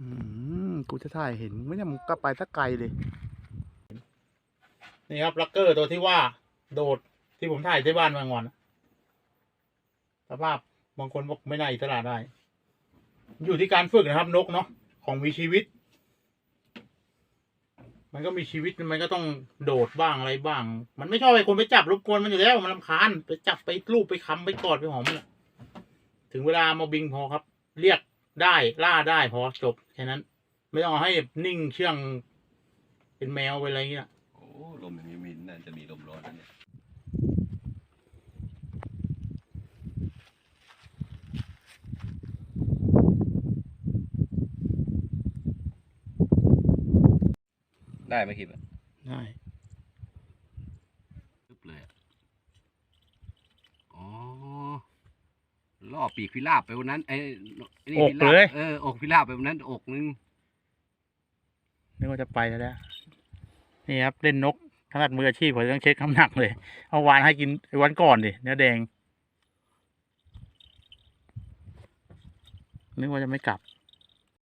อืมกูจะถ่ายเห็นไม่เนี่ยมึงก็ไปสักไกลเลย นี่ครับลักเกอร์ตัวที่ว่า โดดที่ผมถ่ายที่บ้านมางอนสภาพบางคนบอกไม่น่าอิสระได้ อยู่ที่การฝึกนะครับ นกเนาะของมีชีวิต มันก็มีชีวิตมันก็ต้องโดดบ้างอะไรบ้าง มันไม่ชอบให้คนไปจับรบกวนมันอยู่แล้ว มันรำคาญไปจับไปลูบไปคำไปกอดไปหอมมันถึงเวลามาบิงพอครับ เรียก ได้ล่าได้พอจบแค่นั้น ไม่ต้องเอาให้นิ่งเชื่อง เป็นแมวไปอะไรเงี้ยโอ้ลมอย่างนี้มีน่าจะมีลมร้อนนะเนี่ยได้ไหมคลิปอะได้ ปึ๊บเลยอะอ๋อ ล่อปีกพิราบไปวันนั้นไอ้นี่อกพิราบเลย เอออกพิราบไปวันนั้นอกนึงนึกว่าจะไปแล้วนะนี่ครับเล่นนกขนาดมืออาชีพผมต้องเช็คน้ำหนักเลย เอาวานให้กินไอ้วันก่อนดิเนื้อแดงนึกว่าจะไม่กลับ